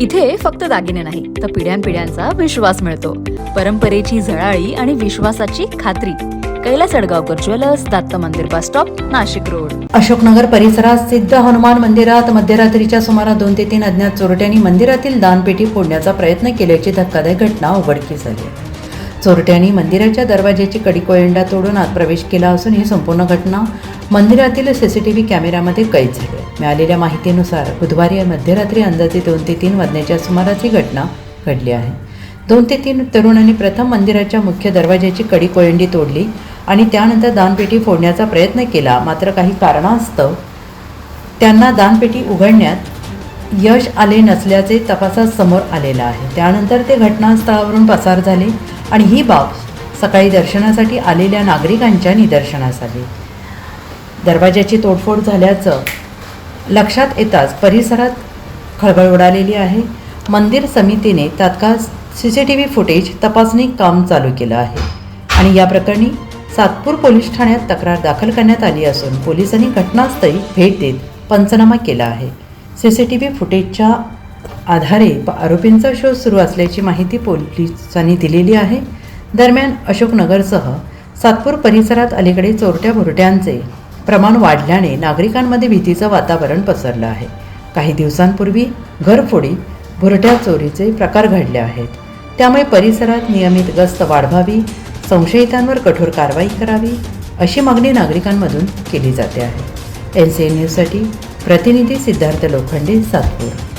इथे फक्त दागिने नाही तर पिढ्यानपिढ्यांचा विश्वास मिळतो. परंपरेची झळाळी आणि विश्वासाची खात्री. कैलास अडगावकर ज्वेलर्स दत्त मंदिर bus stop Nashik road. Ashoknagar परिसरात सिद्ध हनुमान मंदिरात मध्यरात्रीच्या सुमारास दोन ते तीन अज्ञात चोरट्यांनी मंदिरातील दानपेटी फोडण्याचा प्रयत्न केल्याची धक्कादायक घटना उघडकीस आली. चोरट्यांनी मंदिराच्या दरवाजाची कडी कोयंडा तोडून आत प्रवेश केला असून ही संपूर्ण घटना मंदिरातील सी सी कॅमेऱ्यामध्ये कैद झाली. मिळालेल्या माहितीनुसार बुधवारी मध्यरात्री अंदाजे दोन ते तीन वाजण्याच्या सुमारास ही घटना घडली आहे. दोन ते तीन तरुणांनी प्रथम मंदिराच्या मुख्य दरवाजाची कडी कोयंडी तोडली आणि त्यानंतर दानपेटी फोडण्याचा प्रयत्न केला. मात्र काही कारणास्तव त्यांना दानपेटी उघडण्यात यश आले नसल्याचे तपासात समोर आलेलं आहे. त्यानंतर ते घटनास्थळावरून पसार झाले आणि ही बाब सकाळी दर्शनासाठी आलेल्या नागरिकांच्या निदर्शनास आली दरवाजाची तोडफोड झाल्याचं लक्षात येताच परिसरात खळबळ उडालेली आहे. मंदिर समितीने तात्काळ C C T V footage तपासणी काम चालू केलं आहे आणि या प्रकरणी सातपूर पोलीस ठाण्यात तक्रार दाखल करण्यात आली असून पोलिसांनी घटनास्थळी भेट देत पंचनामा केला आहे. सी सी टी व्ही फुटेजच्या आधारे आरोपींचा शोध सुरू असल्याची माहिती पोलिसांनी दिलेली आहे. दरम्यान अशोकनगरसह सातपूर परिसरात अलीकडे चोरट्या भुरट्यांचे प्रमाण वाढल्याने नागरिकांमध्ये भीतीचं वातावरण पसरलं आहे. काही दिवसांपूर्वी घरफोडी भुरट्या चोरीचे प्रकार घडले आहेत. त्यामुळे परिसरात नियमित गस्त वाढवावी संशयितांवर कठोर कारवाई करावी अशी मागणी नागरिकांमधून केली जाते आहे. एन सी एन न्यूजसाठी प्रतिनिधी सिद्धार्थ लोखंडे सातपूर.